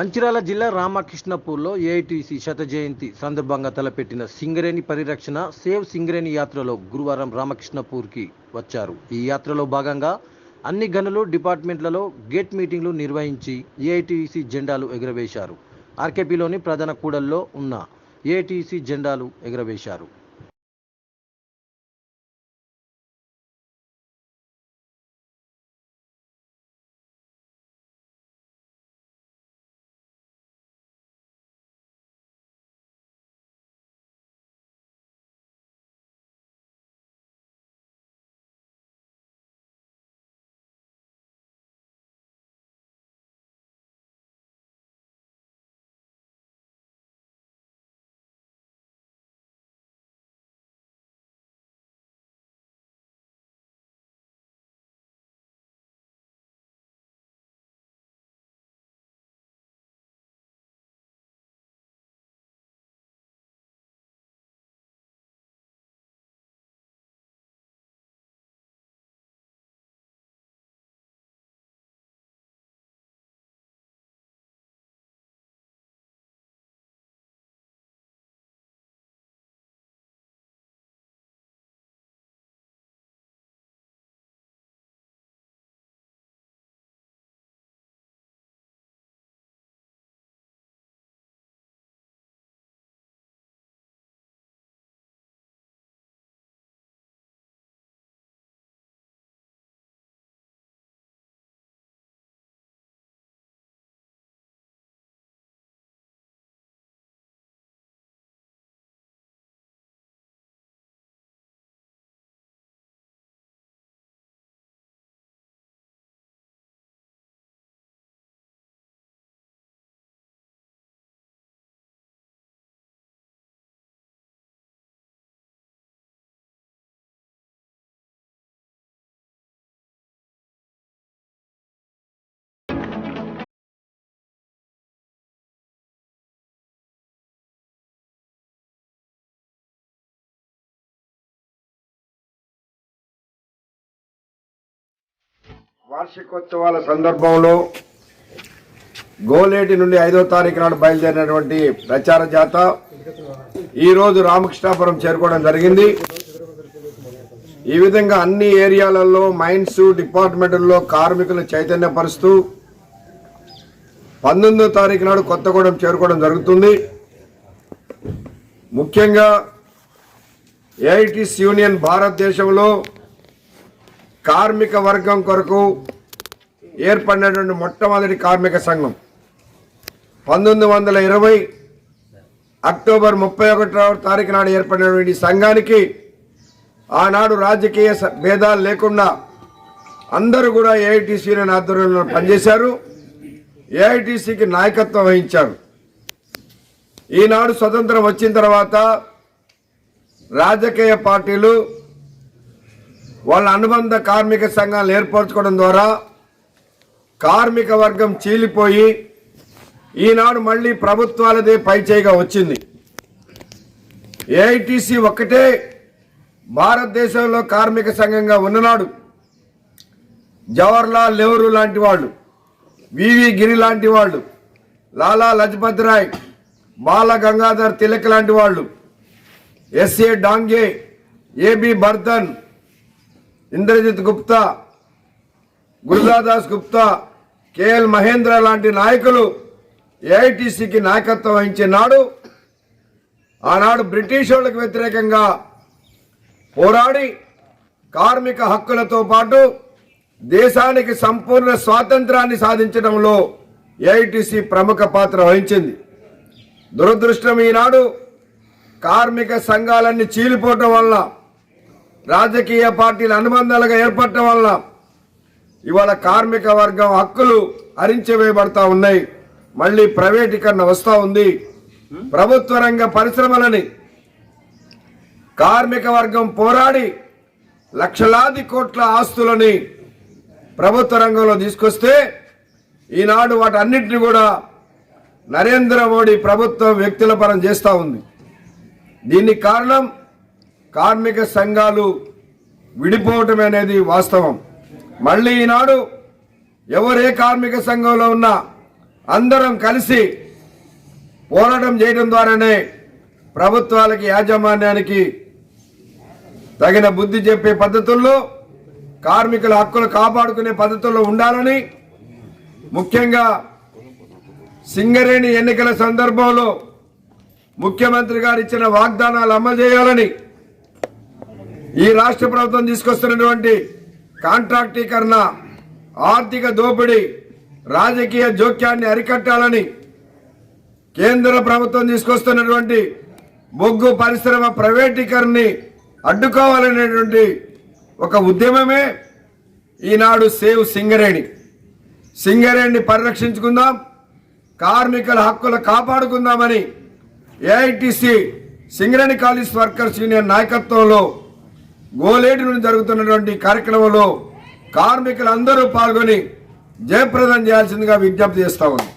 మంచిర్యాల జిల్లా రామకృష్ణపూర్లో ఏఐటీసీ శత జయంతి సందర్భంగా తలపెట్టిన సింగరేణి పరిరక్షణ సేవ్ సింగరేణి యాత్రలో గురువారం రామకృష్ణపూర్కి వచ్చారు. ఈ యాత్రలో భాగంగా అన్ని గనులు డిపార్ట్మెంట్లలో గేట్ మీటింగ్లు నిర్వహించి ఏఐటీసీ జెండాలు ఎగురవేశారు. ఆర్కేపీలోని ప్రధాన కూడల్లో ఉన్న ఏఐటీసీ జెండాలు ఎగురవేశారు. వార్షికోత్సవాల సందర్భంలో గోలేటి నుండి ఐదో తారీఖు నాడు బయలుదేరినటువంటి ప్రచార జాత ఈరోజు రామకృష్ణాపురం చేరుకోవడం జరిగింది. ఈ విధంగా అన్ని ఏరియాలలో మైన్స్ డిపార్ట్మెంట్లలో కార్మికులను చైతన్యపరుస్తూ పంతొమ్మిదో తారీఖు నాడు కొత్తగూడెం చేరుకోవడం జరుగుతుంది. ముఖ్యంగా ఏఐటిస్ యూనియన్ భారతదేశంలో కార్మిక వర్గం కొరకు ఏర్పడినటువంటి మొట్టమొదటి కార్మిక సంఘం. పంతొమ్మిది వందల ఇరవై అక్టోబర్ ముప్పై ఒకటవ తారీఖు నాడు ఏర్పడినటువంటి సంఘానికి ఆనాడు రాజకీయ భేదాలు లేకుండా అందరూ కూడా ఏఐటీసీ ఆధ్వర్యంలో పనిచేశారు. ఏఐటీసీకి నాయకత్వం వహించారు. ఈనాడు స్వతంత్రం వచ్చిన తర్వాత రాజకీయ పార్టీలు వాళ్ళ అనుబంధ కార్మిక సంఘాలు ఏర్పరచుకోవడం ద్వారా కార్మిక వర్గం చీలిపోయి ఈనాడు మళ్ళీ ప్రభుత్వాలదే పైచేయిగా వచ్చింది. ఏఐటిసి ఒక్కటే భారతదేశంలో కార్మిక సంఘంగా ఉన్ననాడు. జవహర్లాల్ నెహ్రూ లాంటి వాళ్ళు వివి గిరి లాంటి వాళ్ళు లాలా లజపత్ రాయ్ బాల గంగాధర్ తిలక్ లాంటి వాళ్ళు S A Dange A B Bardhan Indrajit Gupta Gurudas Gupta K L Mahendra లాంటి నాయకులు ఏఐటీసీకి నాయకత్వం వహించే నాడు ఆనాడు బ్రిటిష్ వాళ్ళకి వ్యతిరేకంగా పోరాడి కార్మిక హక్కులతో పాటు దేశానికి సంపూర్ణ స్వాతంత్రాన్ని సాధించడంలో ఏఐటీసీ ప్రముఖ పాత్ర వహించింది. దురదృష్టం ఈనాడు కార్మిక సంఘాలన్నీ చీలిపోవటం వల్ల రాజకీయ పార్టీల అనుబంధాలుగా ఏర్పడటం వల్ల ఇవాళ కార్మిక వర్గం హక్కులు హరించివేయబడతా ఉన్నాయి. మళ్ళీ ప్రైవేటీకరణ వస్తూ ఉంది. ప్రభుత్వ రంగ పరిశ్రమలని కార్మిక వర్గం పోరాడి లక్షలాది కోట్ల ఆస్తులని ప్రభుత్వ రంగంలో తీసుకొస్తే ఈనాడు వాటన్నిటిని కూడా నరేంద్ర మోడీ ప్రభుత్వం వ్యక్తుల పరం చేస్తూ ఉంది. దీనికి కారణం కార్మిక సంఘాలు విడిపోవటం అనేది వాస్తవం. మళ్ళీ ఈనాడు ఎవరే కార్మిక సంఘంలో ఉన్నా అందరం కలిసి పోరాటం చేయడం ద్వారానే ప్రభుత్వాలకి యాజమాన్యానికి తగిన బుద్ధి చెప్పే పద్ధతుల్లో కార్మికుల హక్కులు కాపాడుకునే పద్ధతుల్లో ఉండాలని ముఖ్యంగా సింగరేణి ఎన్నికల సందర్భంలో ముఖ్యమంత్రి గారు ఇచ్చిన వాగ్దానాలు అమలు చేయాలని ఈ రాష్ట్ర ప్రభుత్వం తీసుకొస్తున్నటువంటి కాంట్రాక్టీకరణ ఆర్థిక దోపిడీ రాజకీయ జోక్యాన్ని అరికట్టాలని కేంద్ర ప్రభుత్వం తీసుకొస్తున్నటువంటి బొగ్గు పరిశ్రమ ప్రైవేటీకరణని అడ్డుకోవాలనేటువంటి ఒక ఉద్యమమే ఈనాడు సేవ్ సింగరేణి. సింగరేణిని పరిరక్షించుకుందాం కార్మికుల హక్కులు కాపాడుకుందామని AITC Singareni college workers union నాయకత్వంలో గోలేటి నుండి జరుగుతున్నటువంటి కార్యక్రమంలో కార్మికులందరూ పాల్గొని జయప్రదం చేయాల్సిందిగా విజ్ఞప్తి చేస్తా ఉన్నాం.